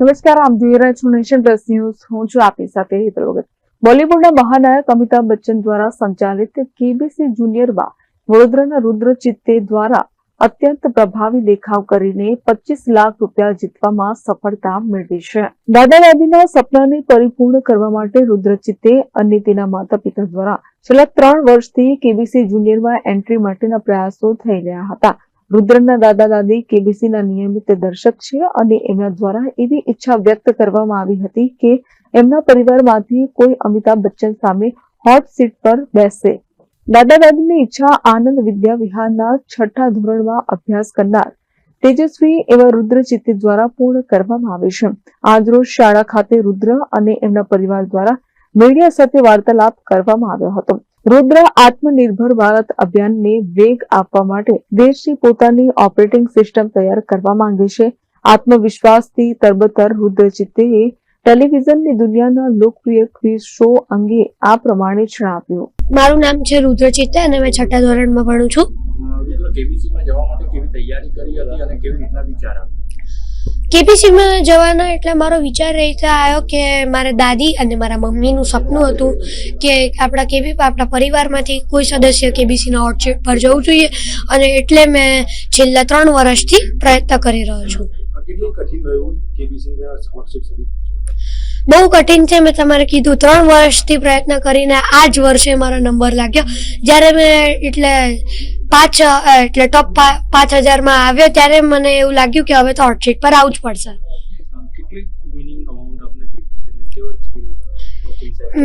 નમસ્કાર આપ જોઈ રહ્યા છો નેશન પ્લસ ન્યૂઝ. હું છું આપની સાથે હેતલ વગર બોલીવુડના મહાનાયક અમિતાભ બચ્ચન દ્વારા સંચાલિત કેબીસી જુનિયરમાં વડોદરાના રુદ્ર ચિત્તે દ્વારા અત્યંત પ્રભાવી દેખાવ કરીને પચીસ લાખ રૂપિયા જીતવામાં સફળતા મેળવી છે. દાદા દાદીના સપનાને પરિપૂર્ણ કરવા માટે રુદ્ર ચિત્તે અને તેના માતા પિતા દ્વારા છેલ્લા ત્રણ વર્ષથી કેબીસી જુનિયરમાં એન્ટ્રી માટેના પ્રયાસો થઈ રહ્યા હતા. રુદ્રના દાદા દાદી, કેબીસીના નિયમિત દર્શક છે અને એમના દ્વારા એવી ઈચ્છા વ્યક્ત કરવામાં આવી હતી કે એમના પરિવારમાંથી કોઈ અમિતાભ બચ્ચન સામે હોટ સીટ પર બેસે. દાદા દાદીની ઈચ્છા આનંદ વિદ્યા વિહારના છઠ્ઠા ધોરણમાં અભ્યાસ કરનાર તેજસ્વી એવા રુદ્ર ચિત્તે દ્વારા પૂર્ણ કરવામાં આવે છે. આજરોજ શાળા ખાતે રુદ્ર અને એમના પરિવાર દ્વારા મીડિયા સાથે વાર્તાલાપ કરવામાં આવ્યો હતો. રુદ્ર આત્મનિર્ભર ભારત અભિયાનને વેગ આપવા માટે દેશની પોતાની ઓપરેટિંગ સિસ્ટમ તૈયાર કરવા માંગે છે. આત્મવિશ્વાસથી તરબતર રુદ્ર ચિત્તેએ ટેલિવિઝનની દુનિયાના લોકપ્રિય ક્વિઝ શો અંગે આ પ્રમાણે જણાવ્યું. મારું નામ છે રુદ્ર ચિત્તે અને મેં છઠ્ઠા ધોરણમાં ભણું છું. કેબીસીમાં જવા માટે કેવી તૈયારી કરી હતી અને કેવી રીતના વિચાર આવ્યો? કેપીસીમાં જવાના એટલે મારો વિચાર એ આવ્યો કે મારા દાદી અને મારા મમ્મીનું સપનું હતું કે આપણા કેબી આપણા પરિવારમાંથી કોઈ સદસ્ય કેબીસીના ઓર્ચિડ પર જવું જોઈએ અને એટલે મેં છેલ્લા ત્રણ વર્ષથી પ્રયત્ન કરી રહ્યો છું. બહુ કઠિન છે મેં તમારે કીધું. ત્રણ વર્ષથી પ્રયત્ન કરીને આ જ વર્ષે મારો નંબર લાગ્યો. જ્યારે મેં એટલે પાંચ એટલે ટોપ પાંચ હજારમાં આવ્યો ત્યારે મને એવું લાગ્યું કે હવે તો હોટશીટ પર આવવું જ પડશે.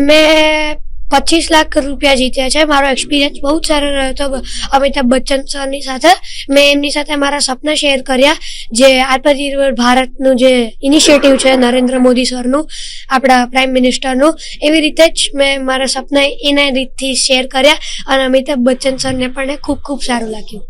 મેં પચીસ લાખ રૂપિયા જીત્યા છે. મારો એક્સપિરિયન્સ બહુ જ સારો રહ્યો હતો. અમિતાભ બચ્ચન સરની સાથે. મેં એમની સાથે મારા સપના શેર કર્યા, જે આત્મનિર્ભર ભારતનું જે ઇનિશિયેટિવ છે, નરેન્દ્ર મોદી સરનું આપણા પ્રાઇમ મિનિસ્ટરનું એવી રીતે જ મેં મારા સપના એના રીતથી શેર કર્યા અને અમિતાભ બચ્ચન સરને પણ ખૂબ ખૂબ સારું લાગ્યું.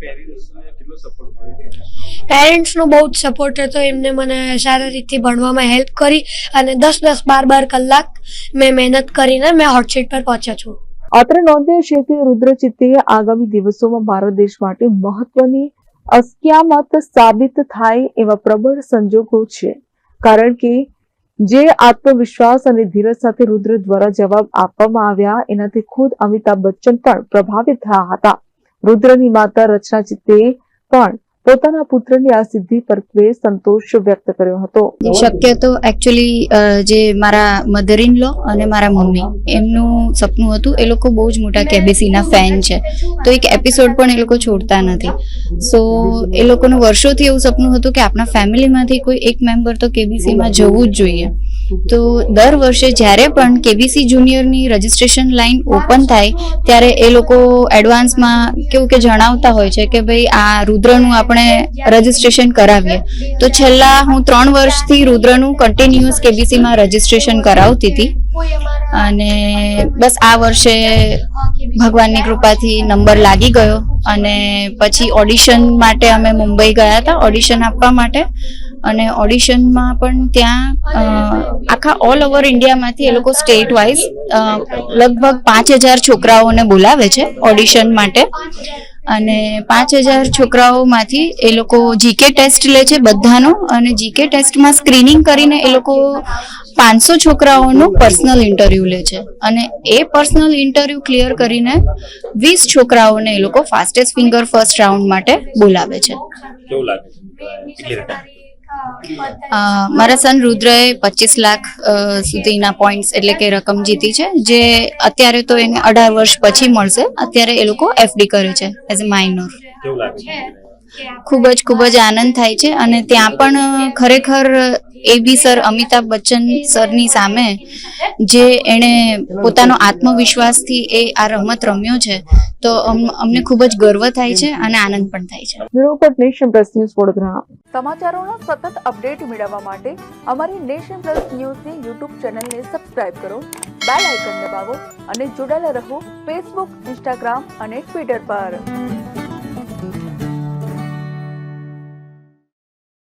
પેરેન્ટ્સને બહુ જ સપોર્ટ હતો એમને મને સારા રીતથી ભણવામાં હેલ્પ કરી અને દસ દસ બાર બાર કલાક મેં મહેનત કરીને મેં હોટસીટ પર પહોંચ્યો છું. અત્રે નોંધ્ય છે કે રુદ્રચિત્તે આગામી દિવસોમાં ભારત દેશ માટે મહત્વની અસ્ક્યામત સાબિત થાય એવા પ્રબળ સંજોગો છે. કારણ કે જે આત્મવિશ્વાસ અને ધીરજ સાથે રુદ્ર દ્વારા જવાબ આપવામાં આવ્યા એનાથી ખુદ અમિતાભ બચ્ચન પણ પ્રભાવિત થયા હતા. રુદ્રની માતા રચના ચિત્તે પણ પોતાના પુત્રની આ સિદ્ધિ પર સંતોષ વ્યક્ત કર્યો હતો. શક્ય તો એકચ્યુઅલી જે મારા મધર ઇન લો અને મારા મમ્મી, એમનું સપનું હતું, એ લોકો બહુ જ મોટા કેબીસીના ફેન છે. તો એક એપિસોડ પણ એ લોકો છોડતા નથી. સો એ લોકોનું વર્ષોથી એવું સપનું હતું કે આપણા ફેમિલીમાંથી કોઈ એક મેમ્બર તો કેબીસીમાં જવું જ જોઈએ. તો દર વર્ષે જ્યારે પણ કેબીસી જુનિયરની રજિસ્ટ્રેશન લાઈન ઓપન થાય, ત્યારે એ લોકો એડવાન્સમાં કેવું કે જણાવતા હોય છે કે ભાઈ આ રુદ્રનું આપણે રજિસ્ટ્રેશન કરાવીએ. તો છેલ્લા હું ત્રણ વર્ષથી રુદ્રનું કન્ટિન્યુઅસ કેબીસીમાં રજિસ્ટ્રેશન કરાવતી હતી. અને બસ આ વર્ષે ભગવાનની કૃપાથી નંબર લાગી ગયો અને પછી ઓડિશન માટે અમે મુંબઈ ગયા હતા ઓડિશન આપવા માટે. અને ઓડિશનમાં પણ ત્યાં આખા ઓલ ઓવર ઇન્ડિયામાંથી એ લોકો સ્ટેટ વાઇઝ લગભગ પાંચ હજાર છોકરાઓને બોલાવે છે ઓડિશન માટે. અને પાંચ હજાર છોકરાઓમાંથી એ લોકો જીકે ટેસ્ટ લે છે બધાનો અને જીકે ટેસ્ટમાં સ્ક્રીનિંગ કરીને એ લોકો પાંચસો છોકરાઓનું પર્સનલ ઇન્ટરવ્યૂ લે છે. અને એ પર્સનલ ઇન્ટરવ્યૂ ક્લિયર કરીને વીસ છોકરાઓને એ લોકો ફાસ્ટેસ્ટ ફિંગર ફર્સ્ટ રાઉન્ડ માટે બોલાવે છે. મારા સન રુદ્રએ પચીસ લાખ સુધીના પોઈન્ટ્સ એટલે કે રકમ જીતી છે જે અત્યારે તો એને અઢાર વર્ષ પછી મળશે. અત્યારે એ લોકો એફડી કરે છે એઝ અ માઇનોર કેવું લાગે છે? ખૂબ જ ખૂબ જ આનંદ થાય છે અને ત્યાં પણ ખરેખર A B sir Amitabh Bachchan સરની સામે જે એણે પોતાનો આત્મવિશ્વાસથી એ આ રમત રમ્યો છે તો અમ- અમને ખૂબ જ ગર્વ થાય છે અને આનંદ પણ થાય છે. Bureau report Nation Plus News Vadodara. સમાચારોના સતત અપડેટ મેળવવા માટે અમારી નેશન પ્લસ ન્યૂઝની યુટ્યુબ ચેનલને સબસ્ક્રાઇબ કરો બેલ આઇકન દબાવો અને જોડાયેલા રહો ફેસબુક ઇન્સ્ટાગ્રામ અને ટ્વિટર પર.